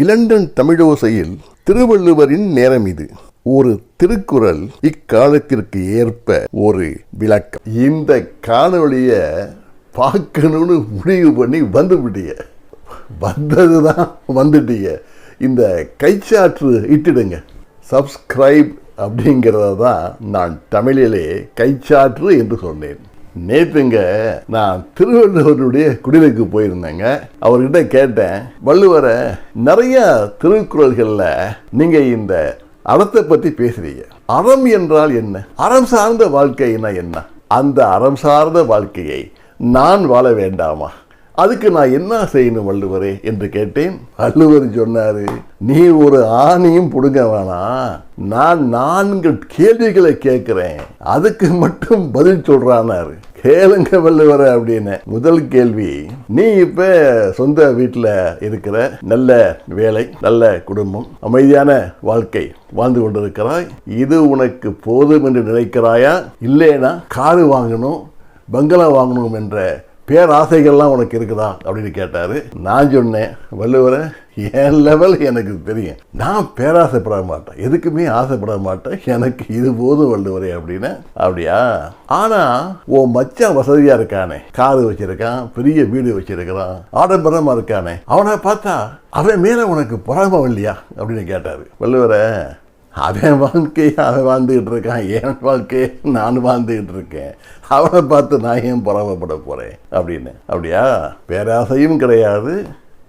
London தமிழோசையில் திருவள்ளுவரின் நேரம் இது. ஒரு திருக்குறள் இக்காலத்திற்கு ஏற்ப ஒரு விளக்கம். இந்த காணொளிய பார்க்கணும்னு முடிவு பண்ணி வந்துவிட்டீங்க வந்தது தான் வந்துட்டீங்க இந்த கைச்சாற்று இட்டுடுங்க. சப்ஸ்கிரைப் அப்படிங்கிறத தான் நான் தமிழிலே கைச்சாற்று என்று சொன்னேன். நேற்றுங்க நான் திருவள்ளுவருடைய குடிலுக்கு போயிருந்தேங்க. அவர்கிட்ட கேட்டேன் வள்ளுவரை நிறைய திருக்குறள்களில் நீங்கள் இந்த அறத்தை பற்றி பேசுறீங்க. அறம் என்றால் என்ன? அறம் சார்ந்த வாழ்க்கைனா என்ன? அந்த அறம் சார்ந்த வாழ்க்கையை நான் வாழ வேண்டாமா? அதுக்கு நான் என்ன செய்யணும் வள்ளுவரே? என்று கேட்டேன். வள்ளுவர் சொன்னார் நீ ஒரு ஆணியும் பிடுங்க வேணாம். நான் நான்கு கேள்விகளை கேட்குறேன். அதுக்கு மட்டும் பதில் சொல்கிறானாரு கேளுங்க வள்ளுவர அப்படின்னு முதல் கேள்வி நீ இப்ப சொந்த வீட்டில் இருக்கிற நல்ல வேலை நல்ல குடும்பம் அமைதியான வாழ்க்கை வாழ்ந்து கொண்டிருக்கிறாய். இது உனக்கு போதும் என்று நினைக்கிறாயா? இல்லைனா காரு வாங்கணும் பங்களா வாங்கணும் என்ற பேராசைகள்லாம் உனக்கு இருக்குதா அப்படின்னு கேட்டாரு. நான் சொன்னேன் வள்ளுவரை என் லெவல் எனக்கு தெரியும். நான் பேராசைப்பட மாட்டேன். எதுக்குமே ஆசைப்பட மாட்டேன். எனக்கு இது போதும் வள்ளுவரே அப்படின்னு. அப்படியா? ஆனா உன் மச்சான் வசதியா இருக்கானே. காரு வச்சிருக்கான் பெரிய வீடு வச்சிருக்கிறான் ஆடம்பரமா இருக்கானே. அவனை பார்த்தா அவன் மேல உனக்கு பொறாம இல்லையா? அப்படின்னு கேட்டாரு. வள்ளுவரை அவன் வாழ்க்கையை அவன் வாழ்ந்துக்கிட்டு இருக்கான் என் வாழ்க்கையை நான் வாழ்ந்துக்கிட்டு இருக்கேன். அவனை பார்த்து நான் ஏன் பொறாமப்பட போகிறேன் அப்படின்னு. அப்படியா? பேராசையும் கிடையாது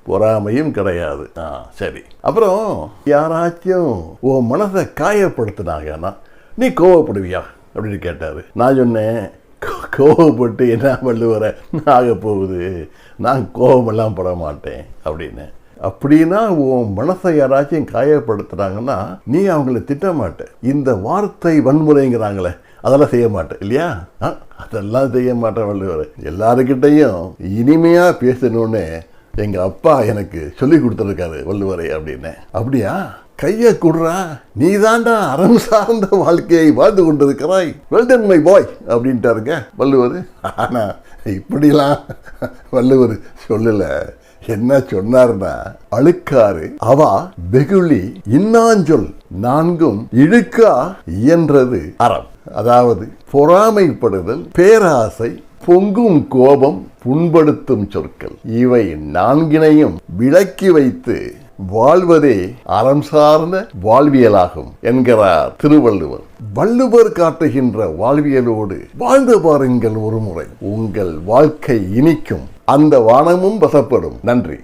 பொறாமையும் கிடையாது. ஆ சரி. அப்புறம் யாராச்சும் உன் மனசை காயப்படுத்தினாங்கன்னா நீ கோவப்படுவியா? அப்படின்னு கேட்டார். நான் சொன்னேன் கோ- கோவப்பட்டு என்ன பண்ணுவர ஆக போகுது நான் கோபமெல்லாம் பட மாட்டேன். அப்படின்னு. அப்படின்னா உன் மனசை யாராச்சும் காயப்படுத்துறாங்கன்னா நீ அவங்கள திட்ட மாட்ட இந்த வார்த்தை வன்முறைங்கிறாங்களே அதெல்லாம் செய்ய மாட்டேன் இல்லையா? ஆ, அதெல்லாம் செய்ய மாட்டேன் வள்ளுவர். எல்லாருக்கிட்டையும் இனிமையாக பேசணும்னு எங்கள் அப்பா எனக்கு சொல்லி கொடுத்துருக்காரு வள்ளுவரை அப்படின்னு. அப்படியா? கையை குடுறா. நீ தாண்டா அறம் சார்ந்த வாழ்க்கையை வாழ்ந்து கொண்டிருக்கிறாய். வெல்டன் மை பாய் அப்படின்ட்டாருங்க வள்ளுவர். ஆனா இப்படிலாம் வள்ளுவர் சொல்லலை. என்ன சொன்னார்னா அழுக்காறு அவா வெகுளி இன்னாஞ்சொல் நான்கும் இழுக்கா இயன்றது அறம். அதாவது பொறாமைப்படுதல் பேராசை பொங்கும் கோபம் புண்படுத்தும் சொற்கள். இவை நான்கினையும் விளக்கி வைத்து வாழ்வதே அறம் சார்ந்த வாழ்வியலாகும் என்கிறார் திருவள்ளுவர். வள்ளுவர் காட்டுகின்ற வாழ்வியலோடு வாழ்ந்து பாருங்கள் ஒரு முறை. உங்கள் வாழ்க்கை இனிக்கும். அந்த வானமும் வசப்படும். நன்றி.